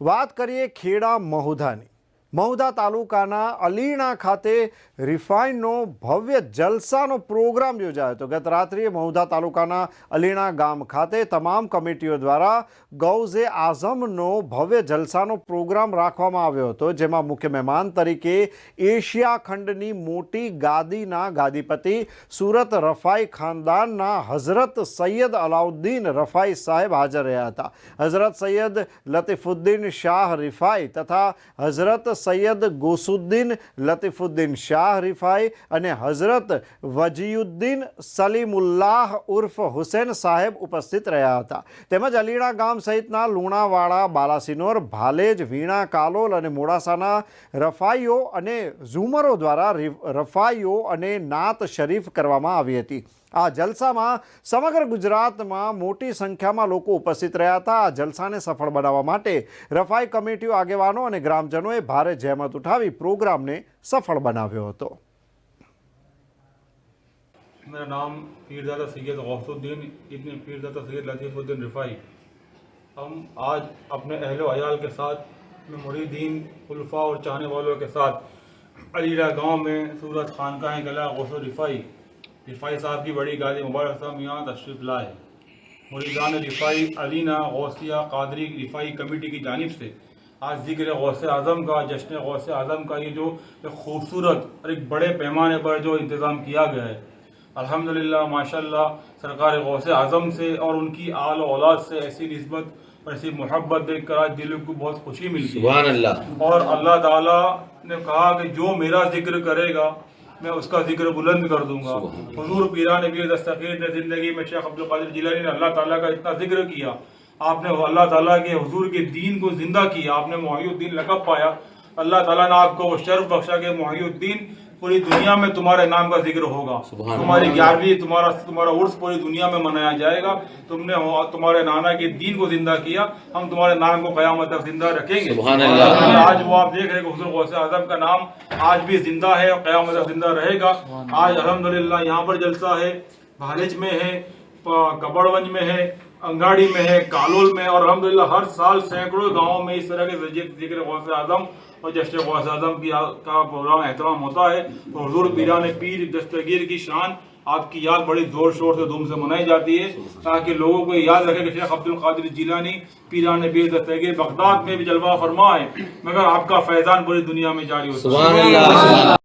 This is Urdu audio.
વાત કરીએ ખેડા મહુધાની મહુધા તાલુકાના અલીણા ખાતે રિફાઇનનો ભવ્ય જલસાનો પ્રોગ્રામ યોજાયો હતો. ગત રાત્રિએ મહુધા તાલુકાના અલીણા ગામ ખાતે તમામ કમિટીઓ દ્વારા ગૌઝે આઝમનો ભવ્ય જલસાનો પ્રોગ્રામ રાખવામાં આવ્યો હતો, જેમાં મુખ્ય મહેમાન તરીકે એશિયા ખંડની મોટી ગાદીના ગાદીપતિ સુરત રફાઈ ખાનદાનના હઝરત સૈયદ અલાઉદ્દીન રફાઈ સાહેબ હાજર રહ્યા હતા. હઝરત સૈયદ લતીફુદ્દીન શાહ રિફાઈ તથા હઝરત સૈયદ ગોસુદ્દીન લતીફુદ્દીન શાહ રિફાઈ અને હઝરત વજીયુદ્દીન સલીમુલ્લાહ ઉર્ફ હુસેન સાહેબ ઉપસ્થિત રહ્યા હતા. તેમજ અલીણા ગામ સહિતના લુણાવાડા, બાલાસિનોર, ભાલેજ, વીણા, કાલોલ અને મોડાસાના રફાઈઓ અને ઝુમરો દ્વારા રફાઈઓ અને નાત શરીફ કરવામાં આવી હતી. આ જલસામાં સમગ્ર ગુજરાતમાં મોટી સંખ્યામાં લોકો ઉપસ્થિત રહ્યા હતા. આ જલસાને સફળ બનાવવા માટે રફાઈ કમિટીઓ આગેવાનો અને ગ્રામજનોએ ભારે સરકારે જહેમત ઉઠાવી પ્રોગ્રામને સફળ બનાવ્યો હતો. میرا نام پیر سید غوث الدین ابن پیر سید لطیف الدین رفائی ہم آج اپنے اہل و عیال کے ساتھ مریدین خلفاء اور چاہنے والوں کے ساتھ علیرہ گاؤں میں صورت خانقاہ گلا غوث رفائی رفائی صاحب کی بڑی گاڑی مبارک صاحب تشریف لائے مریدان رفائی علینا غوثیہ قادری رفائی کمیٹی کی جانب سے آج ذکر غوث اعظم کا جشن غوث اعظم کا یہ جو ایک خوبصورت اور ایک بڑے پیمانے پر جو انتظام کیا گیا ہے۔ الحمدللہ ماشاءاللہ سرکار غوث اعظم سے اور ان کی آل و اولاد سے ایسی نسبت اور ایسی محبت دیکھ کر آج دل کو بہت خوشی ملتی سبحان اللہ۔ اور اللہ تعالیٰ نے کہا کہ جو میرا ذکر کرے گا میں اس کا ذکر بلند کر دوں گا۔ حضور پیران نبی دستخیر نے زندگی میں شیخ عبدالقادر جیلانی نے اللہ تعالیٰ کا اتنا ذکر کیا آپ نے اللہ تعالیٰ کے حضور کے دین کو زندہ کیا آپ نے محی الدین لقب پایا۔ اللہ تعالیٰ نے آپ کو وہ شرف بخشا کہ محی الدین پوری دنیا میں تمہارے نام کا ذکر ہوگا۔ تمہاری گیارہویں تمہارا تمہارا عرس پوری دنیا میں منایا جائے گا۔ تم نے تمہارے نانا کے دین کو زندہ کیا۔ ہم تمہارے نام کو قیامت تک زندہ رکھیں گے۔ سبحان اللہ۔ آج وہ آپ دیکھ رہے کہ حضور غوث اعظم کا نام آج بھی زندہ ہے قیامت تک زندہ رہے گا۔ آج الحمدللہ یہاں پر جلسہ ہے بھالج میں ہے کبڑ ونج میں ہے۔ انگاڑی میں ہے، کالول میں اور الحمدللہ ہر سال سینکڑوں گاؤں میں اس طرح کے ذکر غوث اعظم اور جشن غوث اعظم کی کا پروگرام احترام ہوتا ہے۔ اور حضور پیران پیر دستگیر کی شان آپ کی یاد بڑی زور شور سے دھوم سے منائی جاتی ہے۔ تاکہ لوگوں کو یاد رکھے کہ شیخ عبد القادر جیلانی پیران پیر دستگیر بغداد میں بھی جلوہ فرما ہے مگر آپ کا فیضان پوری دنیا میں جاری ہوتا ہے۔